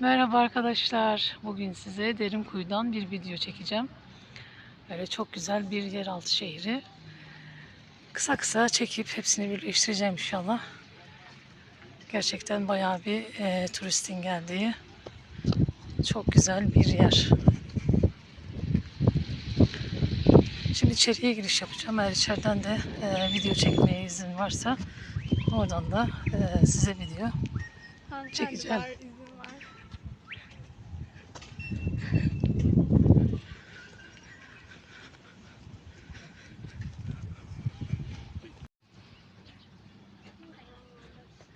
Merhaba arkadaşlar. Bugün size Derinkuyu'dan bir video çekeceğim. Böyle çok güzel bir yeraltı şehri. Kısa kısa çekip hepsini birleştireceğim inşallah. Gerçekten bayağı bir e, turistin geldiği çok güzel bir yer. Şimdi içeriye giriş yapacağım. Eğer içeriden de e, video çekmeye izin varsa oradan da e, size video Çekeceğim. Hanımefendiler izin var.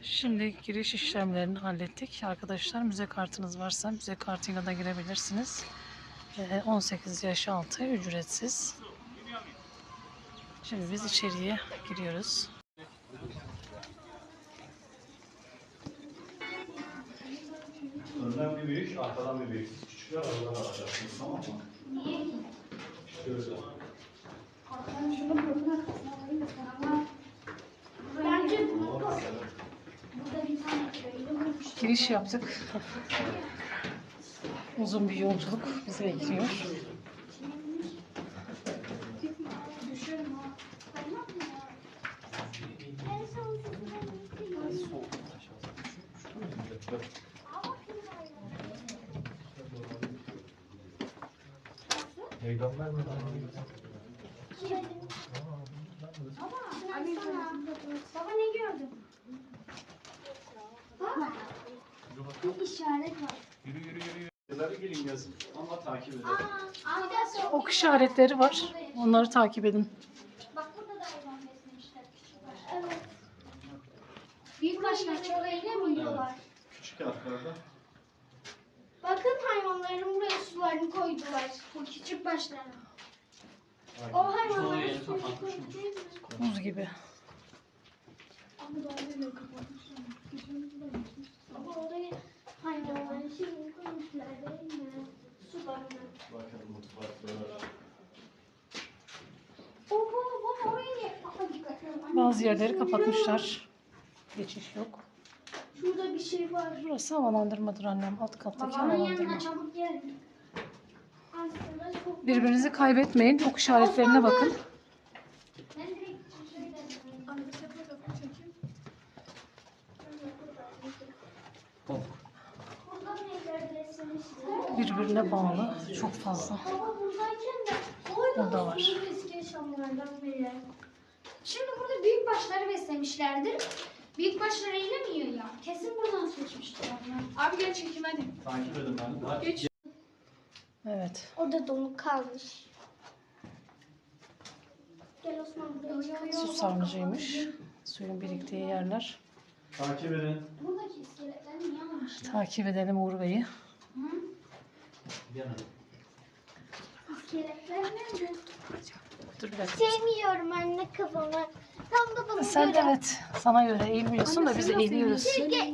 Şimdi giriş işlemlerini hallettik. Arkadaşlar müze kartınız varsa müze kartıyla da girebilirsiniz. Ee, 18 yaş altı ücretsiz. Şimdi biz içeriye giriyoruz. Önden bir büyük, arkadan bir büyük. Küçükler aradan alacaksınız tamam mı? Niye ki? Şöyle. Bence bunu koy. Burada bir tane köylü Giriş yaptık. Uzun bir yolculuk bizi bekliyor. Peygamber mi? Baba, Baba ne gördün? Baba. Bir işaret var. Yürü yürü yürü. Yılları gelin yazın ama takip edelim. Aa. Ok işaretleri var. Onları takip edin. Bak burada da hayvan beslemişler. Evet. Büyük başlar çok eğlemiyorlar. Küçük harflerde. Bakın hayvanların buraya sularını koydular. Bu küçük başlara. O hayvanların sularını? Buz gibi. Ama daha ne kapatmışlar. Ama şeyini koymuşlar değil mi? Mutfaklar. Bazı yerleri kapatmışlar. Geçiş yok. Şurada bir şey var. Burası havalandırmadır annem. Alt kattaki havalandırma. yanına çabuk gelin. Aslında çok... Birbirinizi kaybetmeyin. Ok işaretlerine bakın. Ben direkt şöyle... Anne bir sefer de çekeyim. Burada neyler beslemişler? Birbirine bağlı. Çok fazla. Burada var. Şimdi burada büyük başları beslemişlerdir. Büyük başlar eylemiyor ya. Kesin buradan seçmiştir onlar. Abi gel çekim hadi. Takip edin. Hadi. Geç. Evet. Orada donuk kalmış. Gel Osman buraya. Su sarnıcıymış. Suyun biriktiği yerler. Takip edin. Buradaki iskeletler niye almışlar? Takip edelim Uğur Bey'i. Yanına. Dur. Sevmiyorum anne kafamı. Tam da bana Sen de göre. evet sana göre eğilmiyorsun da biz eğiliyoruz. Çünkü şey,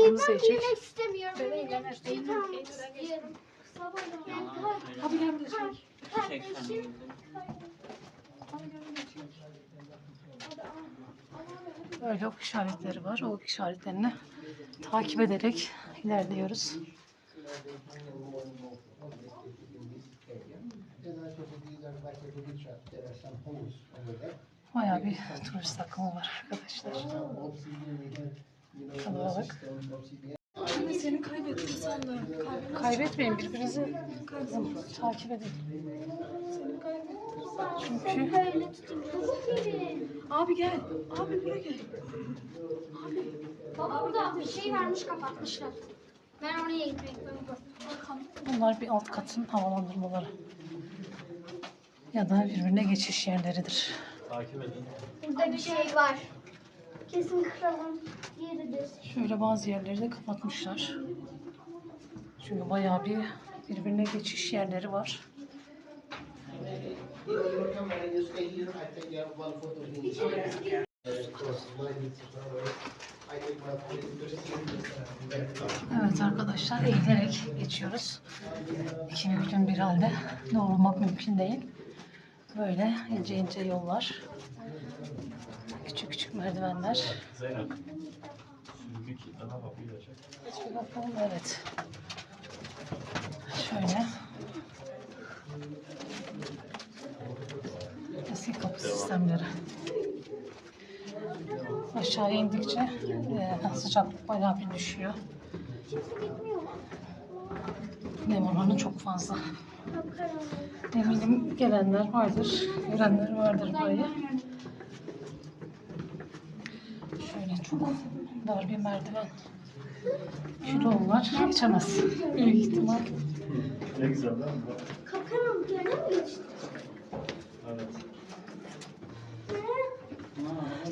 Onu e, ben seçecek. bilmek istemiyorum. Ben eğlenmek istiyorum. Sabah yani Abi gel kar- kardeşim. Böyle ok işaretleri var. O ok işaretlerini takip ederek ilerliyoruz. Bayağı bir turist akımı var arkadaşlar. Kalabalık. Anne seni kaybettim sandım. Kaybetmeyin birbirinizi takip edin. Çünkü Böyle tutun. Abi gel. Abi buraya gel. Baba burada bir şey varmış kapatmışlar. Ben oraya gitmek istiyorum. bunlar bir alt katın havalandırmaları. Ya da birbirine geçiş yerleridir. Takip edin. Burada bir şey var. Kesin kralın yeridir. Şöyle bazı yerleri de kapatmışlar. Çünkü bayağı bir birbirine geçiş yerleri var. Evet arkadaşlar eğilerek geçiyoruz. İki büklüm bir halde doğrulmak mümkün değil. Böyle ince ince yollar. Küçük küçük merdivenler. Bir bakalım. Evet. Şöyle. Eski kapı sistemleri. Aşağıya indikçe e, sıcaklık bayağı bir düşüyor. Nem oranı çok fazla. Eminim gelenler vardır, görenler vardır burayı. Şöyle çok dar bir merdiven. Kilolular geçemez. Büyük ihtimal. Ne güzel değil mi? Kapkaranlık yerine mi geçti? Evet.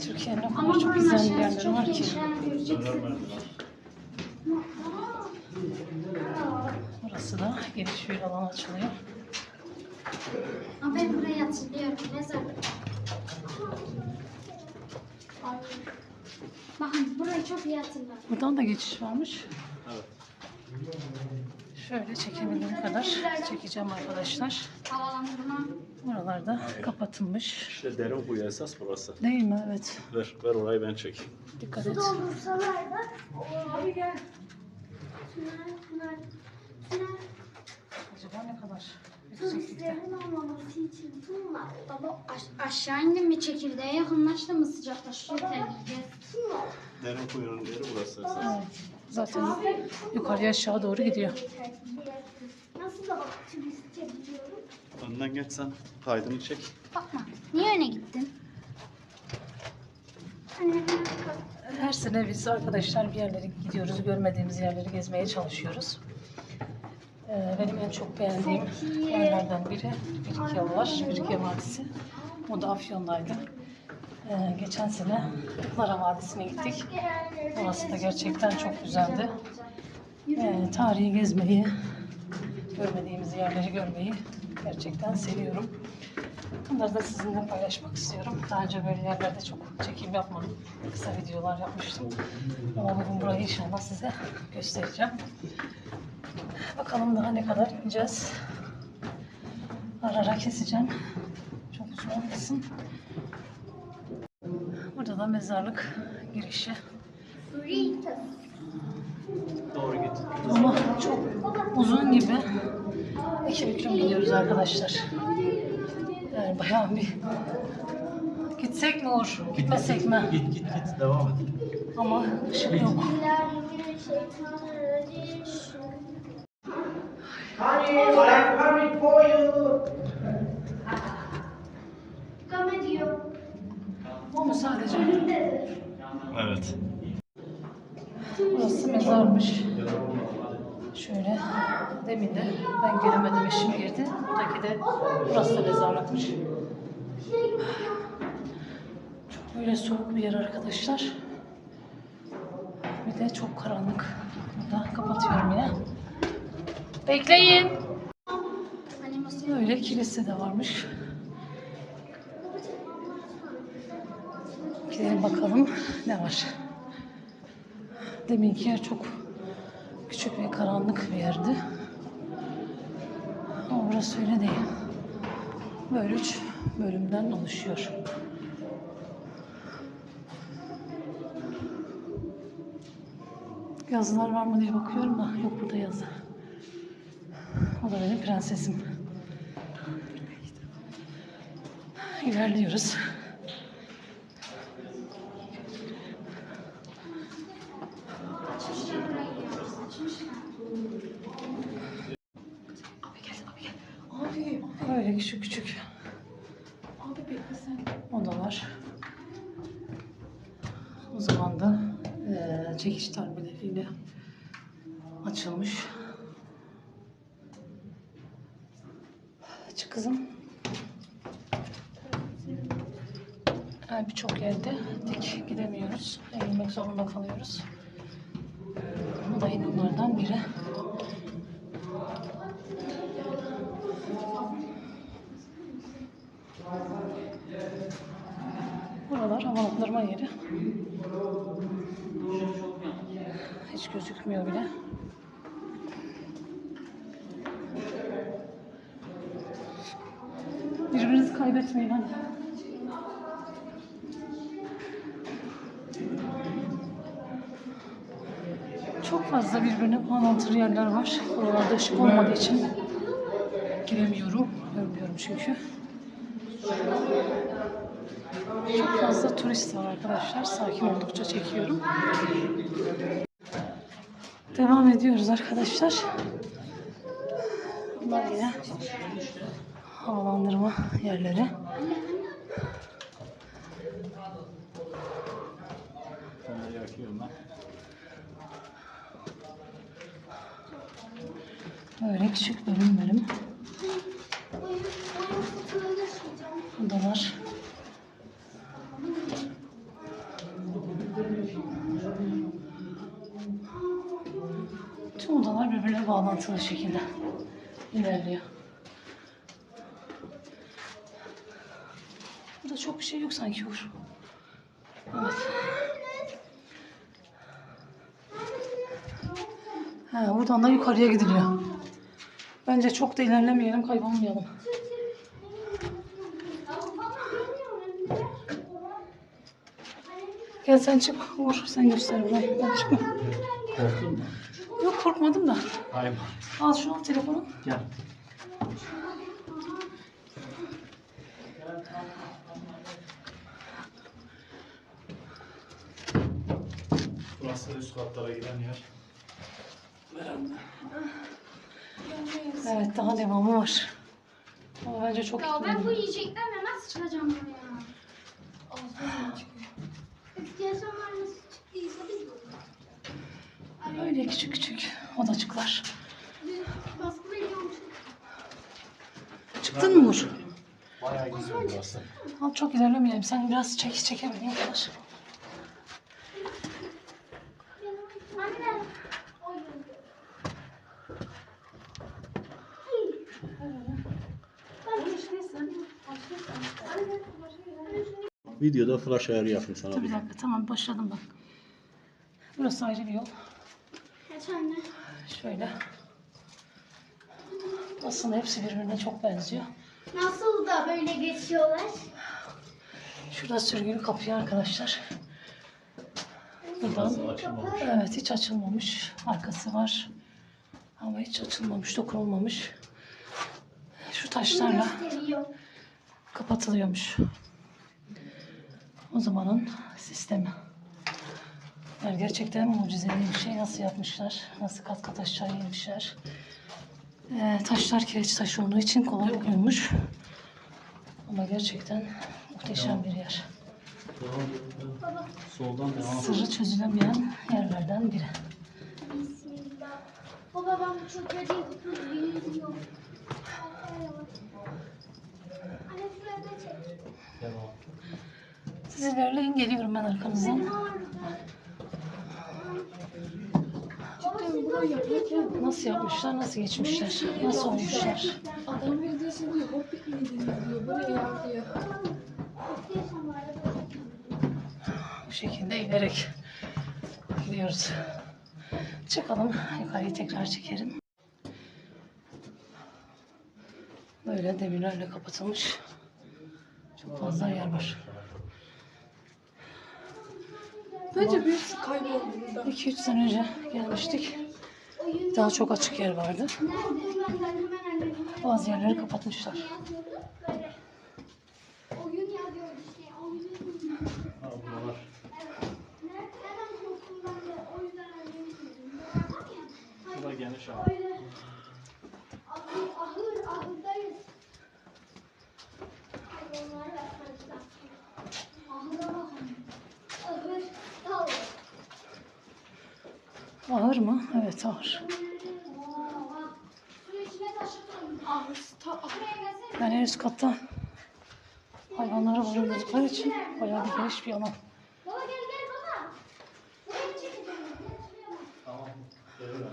Türkiye'nin o Ama kadar çok güzel aşağısı yerleri var ki. Burası da geniş bir alan açılıyor. Ama ben burayı hatırlıyorum. Mezar. Bakın burayı çok iyi hatırladım. Buradan da geçiş varmış. Şöyle çekebildiğim kadar çekeceğim arkadaşlar. Buralarda kapatılmış. İşte derin kuyu esas burası. Değil mi? Evet. Ver, ver orayı ben çekeyim. Dikkat et. Doldursalar da. Abi gel. Tünel, tünel, tünel. Acaba ne kadar yükseklikte? Turistlerin olmaması için tüm var. Baba aş- aşağı indim mi çekirdeğe yakınlaştı mı sıcaklaşıyor terleyeceğiz. Derin kuyunun yeri burası esas. Evet. Zaten yukarıya aşağı doğru gidiyor. Nasıl da bak turist çekiyorum. Önden geçsen kaydını çek. Bakma. Niye öne gittin? Her sene biz arkadaşlar bir yerlere gidiyoruz. Görmediğimiz yerleri gezmeye çalışıyoruz. Ee, benim en çok beğendiğim yerlerden biri Birike var. Birike Vadisi. O da Afyon'daydı. Ee, geçen sene Kırklara Vadisi'ne gittik. Orası da gerçekten çok güzeldi. Ee, tarihi gezmeyi, görmediğimiz yerleri görmeyi gerçekten seviyorum. Bunları da sizinle paylaşmak istiyorum. Daha önce böyle yerlerde çok çekim yapmadım. Kısa videolar yapmıştım. Ama bugün burayı inşallah size göstereceğim. Bakalım daha ne kadar ineceğiz. Ara ara keseceğim. Çok uzun olmasın. Burada da mezarlık girişi. Doğru git. Ama çok uzun gibi. İki büklüm gidiyoruz arkadaşlar. Yani bayağı bir... Gitsek mi Uğur? Gitmesek mi? Git git git devam et. Ama ışık yok. Honey, I'm coming for you. Come ediyor. O mu sadece? Evet. Burası mezarmış. Şöyle demin de ben gelemedim eşim girdi. Buradaki de burası da mezarlıkmış. Çok böyle soğuk bir yer arkadaşlar. Bir de çok karanlık. Burada kapatıyorum yine. Bekleyin. Böyle kilise de varmış. Bakalım ne var. Deminki yer çok küçük ve karanlık bir yerdi. Ama burası öyle değil. Böyle üç bölümden oluşuyor. Yazılar var mı diye bakıyorum da yok burada yazı. O da benim prensesim. İlerliyoruz. Abi gel abi gel. Abi. Böyle küçük küçük Abi bekle sen. odalar. O zaman da eee çekiş tarbeleriyle açılmış. Çık kızım. Yani Birçok yerde dik gidemiyoruz. Eğilmek zorunda kalıyoruz. Bu da yine onlardan biri. Buralar havalandırma yeri. Hiç gözükmüyor bile. Birbirinizi kaybetmeyin hadi. Fazla birbirine bağlantılı yerler var. Buralarda ışık olmadığı için giremiyorum. Görmüyorum çünkü. Çok fazla turist var arkadaşlar. Sakin oldukça çekiyorum. Devam ediyoruz arkadaşlar. Bunlar yine havalandırma yerleri. Fener yakıyorum ben. Böyle küçük bölüm bölüm odalar. Tüm odalar birbirine bağlantılı şekilde ilerliyor. Burada çok bir şey yok sanki Uğur. Evet. Ha, buradan da yukarıya gidiliyor. Bence çok da ilerlemeyelim, kaybolmayalım. Gel sen çık Uğur, sen göster burayı. Ben çıkma. Korktun mu? Yok korkmadım da. Hayır. Al şunu telefonu. Gel. Burası üst katlara giden yer. Evet daha devamı var. Ama bence çok Ya ben bu yiyeceklerle nasıl çıkacağım buraya? İstiyorsanlar nasıl çıktıysa biz Öyle küçük küçük odacıklar. baskı. Çıktın mı Uğur? Bayağı güzel burası. Al çok ilerlemeyelim. Sen biraz çek çekemediğin kadar. Anne. Oyun. Ben düşünürsem. Videoda flash ayarı yapayım sana Dur bir. bir dakika tamam başladım bak. Burası ayrı bir yol. Kaç anne? Şöyle. Aslında hepsi birbirine çok benziyor. Nasıl da böyle geçiyorlar? Şurada sürgülü kapı arkadaşlar. Buradan evet hiç açılmamış. Arkası var. Ama hiç açılmamış, dokunulmamış. Şu taşlarla kapatılıyormuş. O zamanın sistemi. Yani gerçekten mucizevi bir şey. Nasıl yapmışlar? Nasıl kat kat aşağı inmişler? Ee, taşlar kireç taşı olduğu için kolay oyulmuş. Ama gerçekten muhteşem bir yer. Devam. Soldan devam. Sırrı çözülemeyen yerlerden biri. Baba ben bu çocuğa değil kutu yüzüyor. Anne şuraya da çek. Devam. Siz ilerleyin geliyorum ben arkanızdan. Nasıl yapmışlar, nasıl geçmişler, nasıl olmuşlar. Adam miydiniz diyor. Bu ne ya diyor. Böyle. Bu şekilde ilerek gidiyoruz. Çıkalım. Yukarıyı tekrar çekerim. Böyle demirlerle kapatılmış. Çok fazla yer var. Bence birisi kayboldu burada. 2-3 sene önce gelmiştik. Daha çok açık yer vardı. Bazı yerleri kapatmışlar. yazıyordu? Böyle. Oyun yazıyordu işte. Oyun. Ha buralar. Evet. Nereden korktum ben de. O yüzden annem dedim. Var ya. Burada geniş abi. Öyle. Ahır, ahır, ahırdayız. Hayvanlar var sanki. Ahıra bakın. Ahır, dal. Ağır mı? Evet ağır. Yani en üst katta hayvanları barındırdıkları için bayağı bir geniş bir alan. Baba gel gel baba. Buraya çekeceğim. Gel şuraya bak. Tamam. Geliyorum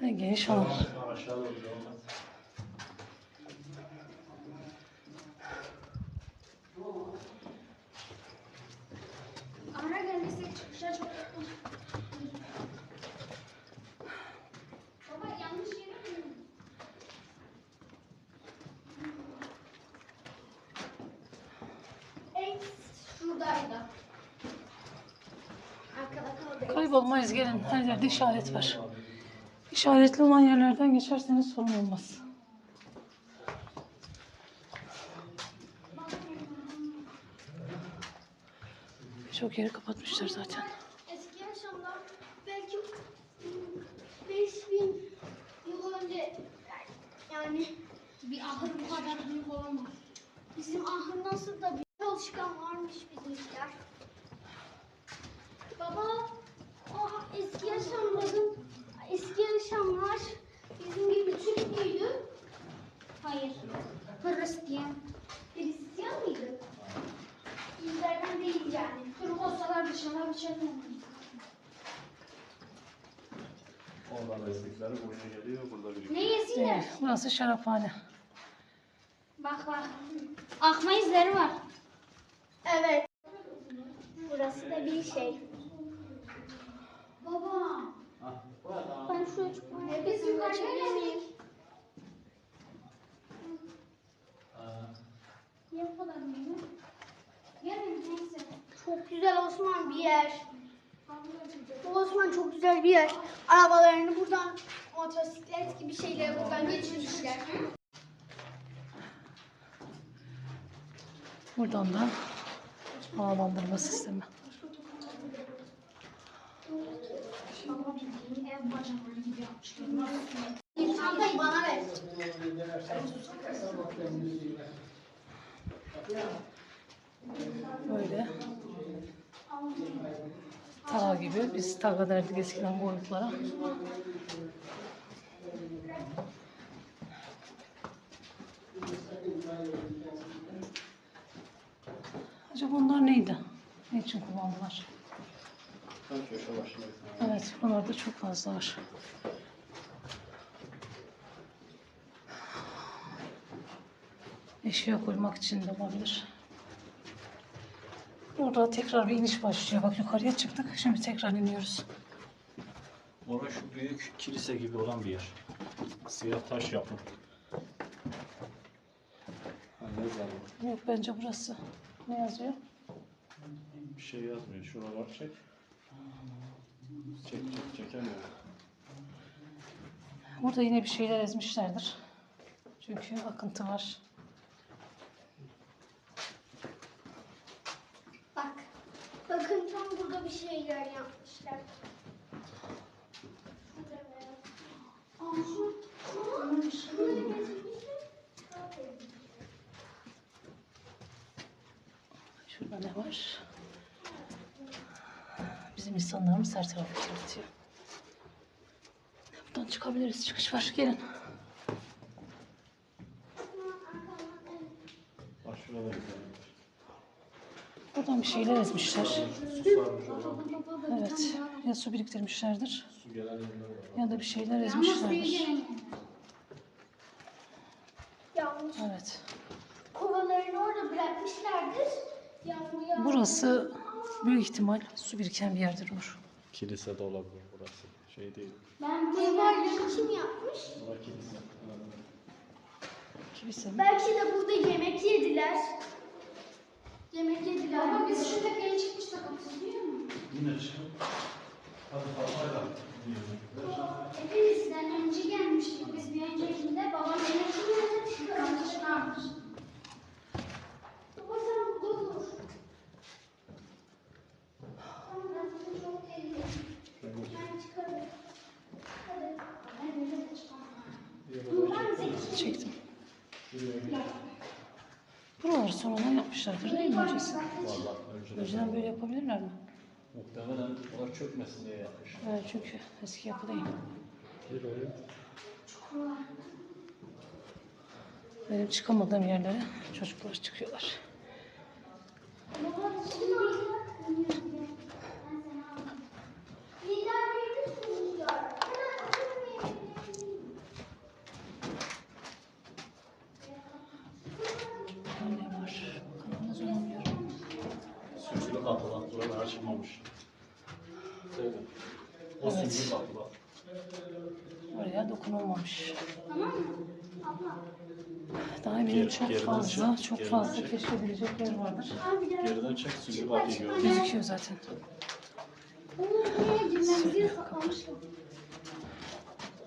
ben. En geniş alan. Aşağı doğru devam et. Ara gelmesek çıkışa çok yakın. Baba yanlış yere mi? En şuradaydı. Arkada kaldı. Kaybolmayız gelin. Her yerde işaret var. İşaretli olan yerlerden geçerseniz sorun olmaz. Çok yeri kapatmışlar zaten. Eski yaşamda belki 5000 yıl önce yani bir ahır bu kadar büyük olamaz. Bizim ahır nasıl da bir çalışkan varmış bizimkiler. Baba, eski yaşamların eski yaşamlar bizim gibi Türk müydü? Hayır. Hristiyan. Hristiyan mıydı? Bizlerden değil yani. Türk olsalar dışarıda bir şey olmaz. Oradan destekleri buraya geliyor. Burada bir Ne yesinler? Evet, burası şaraphane. Bak bak. Akma izleri var. Evet. Burası da bir şey. Baba. Ben şuraya çıkmaya e, Biz. Niye bu kadar büyük? Yemeyiz neyse. Çok güzel Osman bir yer. Bu Osman çok güzel bir yer. Arabalarını buradan motosiklet gibi şeyleri buradan geçirmişler. Buradan da havalandırma sistemi. Böyle. Tağa gibi. Biz taga derdik eskiden boyutlara. Acaba bunlar neydi? Ne için kullandılar? Evet, buralarda çok fazla var. Eşya koymak için de olabilir. Burada tekrar bir iniş başlıyor. Bak yukarıya çıktık. Şimdi tekrar iniyoruz. Orası şu büyük kilise gibi olan bir yer. Siyah taş yapı. Yok bence burası. Ne yazıyor? Bir şey yazmıyor. Şuralar çek. Çek çek çekemiyorum. Burada yine bir şeyler ezmişlerdir. Çünkü akıntı var. Bak. Bakın tam burada bir şeyler yapmışlar. Şurada ne var? Bizim insanlarımız her tarafı kirletiyor. Buradan çıkabiliriz. Çıkış var. Gelin. Bak şurada güzel. Buradan bir şeyler ezmişler. Evet. Ya su biriktirmişlerdir Su gelen yerler var. ya da bir şeyler ezmişlerdir. Yağmur. Evet. Kovalarını orada bırakmışlardır. Burası büyük ihtimal su biriken bir yerdir Uğur. Kilise de olabilir burası. Şey değil. Ben bu duvarları kim yapmış? Burası kilise. Kilise mi? Belki de burada yemek yediler. Yemek yediler. Ama biz şu tepeye çıkmıştık hatırlıyor musun? Yine çıkın. Hadi kafayla. Hepimizden önce gelmiştik biz bir öncekinde. Babam yemek yedi. Çıkarmış çıkarmış. Baba sen burada dur. Tamam ben bunu çok eğlendim. Ben çıkarım. Hadi. Ben böyle de çıkarım. Ben zeki. Çektim. Buraları sonradan yapmışlardır değil mi öncesi? Vallahi önceden. Önceden böyle yapabilirler mi? Muhtemelen onlar çökmesin diye yapmış. Evet çünkü eski yapı değil. Bir oraya. Benim çıkamadığım yerlere çocuklar çıkıyorlar. Baba şimdi Ben seni aldım. Lider büyük çocuklar. Hemen oturmayın. Burada ne var? Bakalım uzanamıyorum. Süslü kapılar. Buralar açılmamış. Söyle. O Evet. süslü kapılar. Oraya dokunulmamış. Tamam mı? Abla. Daha eminim Geri- çok geriden fazla, çek, çok geriden fazla çek. keşfedilecek yer vardır. Abi gel. Geriden çek süslü kapıyı gör. Gözüküyor zaten. Oo, ne cümlemizi saklamışlar.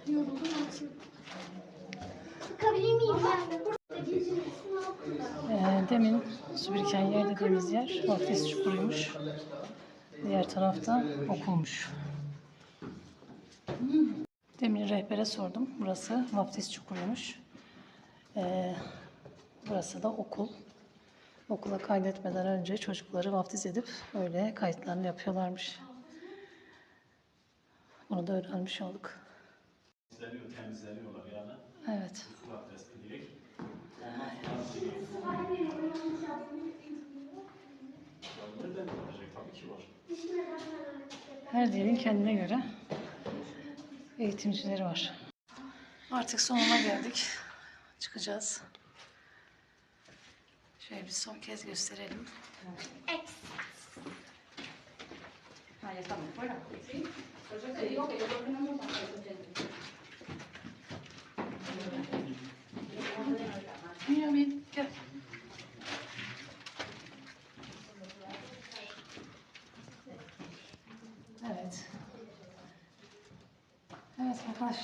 Yoruldum artık. Bakabilir miyim ben? Burada gecenin ismi altında. Ee, demin su biriken yer dediğimiz yer vaftiz çukuruymuş. Diğer tarafta okulmuş. Demin rehbere sordum. Burası vaftiz çukuruymuş. Ee, burası da okul. Okula kaydetmeden önce çocukları vaftiz edip öyle kayıtlarını yapıyorlarmış. Bunu da öğrenmiş olduk. Temizleniyor, temizleniyorlar yani. Evet. Var. Her dilin kendine göre eğitimcileri var. Artık sonuna geldik. Çıkacağız. Şöyle bir son kez gösterelim. X. Ah,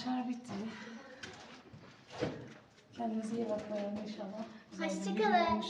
arkadaşlar bitti. Kendinize iyi bakın inşallah. Hoşçakalın.